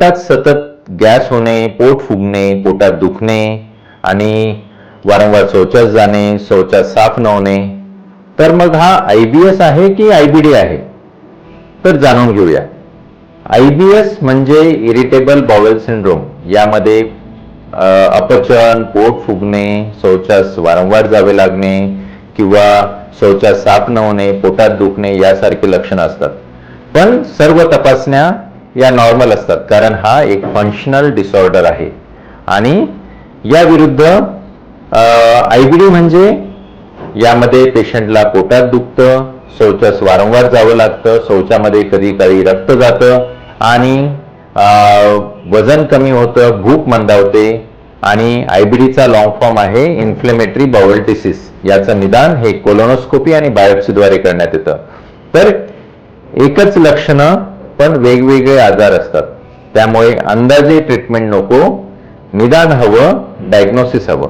पोटात सतत गॅस होणे पोट फुगणे पोटात दुखणे आणि वारंवार शौचास जाणे शौचास साफ न होणे तर मग हा आय बी एस आहे की आय बी डी आहे? तर जाणून घेऊया. आय बी एस म्हणजे इरिटेबल बॉवेल सिंड्रोम. यामध्ये अपचन पोट फुगणे शौचास वारंवार जावे लागणे किंवा शौचास साफ न होणे पोटात दुखणे यासारखे लक्षणं असतात. पण सर्व तपासण्या या नॉर्मल असतात. कारण हा एक फंक्शनल डिसऑर्डर आहे. आणि या विरुद्ध आय बी डी म्हणजे यामध्ये पेशंटला पोटात दुखतं शौचास वारंवार जावं लागतं शौचामध्ये कधी कधी रक्त जातं आणि वजन कमी होतं भूक मंदावते आणि आयबीडीचा लॉंग फॉर्म आहे इन्फ्लेमेटरी बाउल डिसीज याचं निदान हे कोलोनोस्कोपी आणि बायोप्सीद्वारे करण्यात येतं. तर एकच लक्षणं पण वेगवेगळे आजार असतात. त्यामुळे अंदाजे ट्रीटमेंट नको निदान हवं डायग्नोसिस हवं.